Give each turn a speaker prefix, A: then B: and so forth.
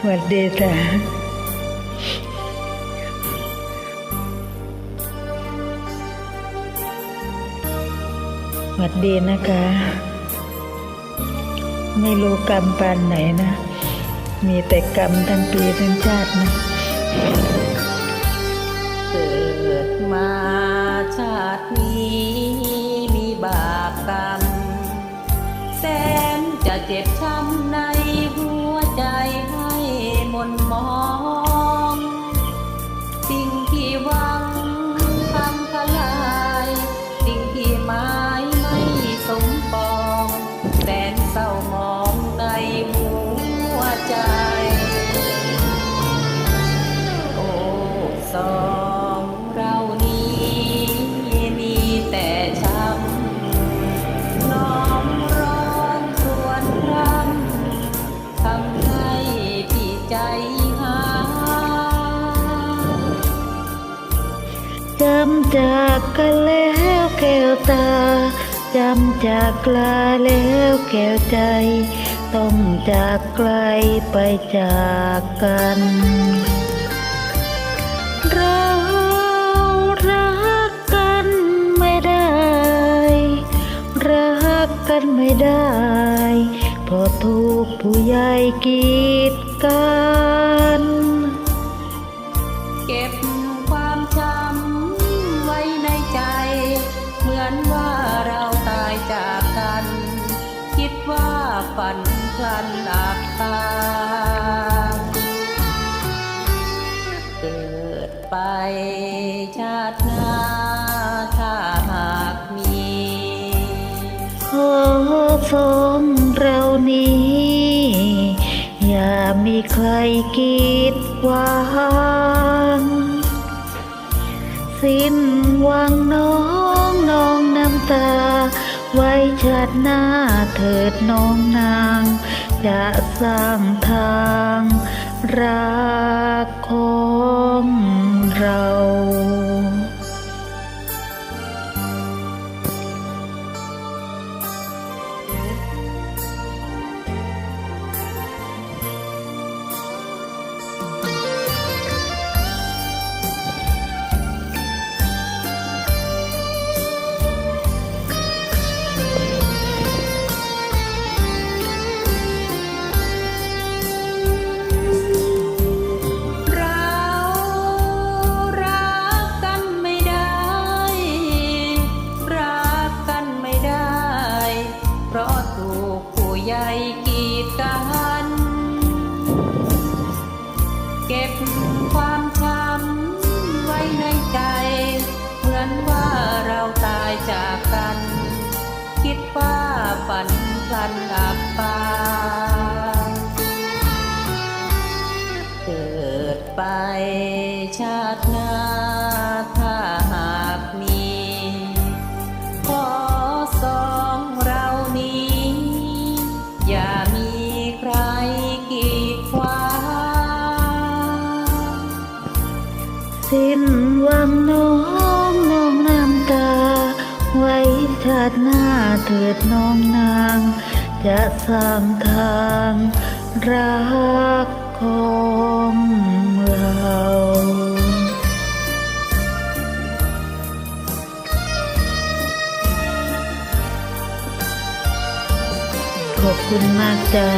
A: สวัสดีจ้ะสวัสดีนะคะ ไม่รู้กรรมปานไหนนะ มีแต่กรรมทั้งปีทั้งชาตินะ
B: เกิดมา จำจา
A: กกันแล้วแก้วตา จำจากลาแล้วแก้วใจ ต้องจากไกลไปจากกันเรารักกันไม่ได้ รักกันไม่ได้เพราะถูกผู้ใหญ่กีดกัน
B: คิดว่าฝันพลันอับตา เกิดไปชาติหน้าถ้าหากมี
A: ขอสองเรานี้ อย่ามีใครกีดขวางสิ้นหวังน้องน้องน้ำตา ไว้ชาติหน้าเถิดน้องนาง จะสร้างทางรักของเรา
B: เรา จากกัน คิดว่าฝันพลันอับปางเกิดไปชาติหน้าถ้าหากมีขอสองเรานี้ อย่ามีใครกีดขวาง
A: สิ้นหวังน้อ ชาติหน้าเถิดน้องนาง จะสร้างทางรักของเราขอบคุณมากจ้า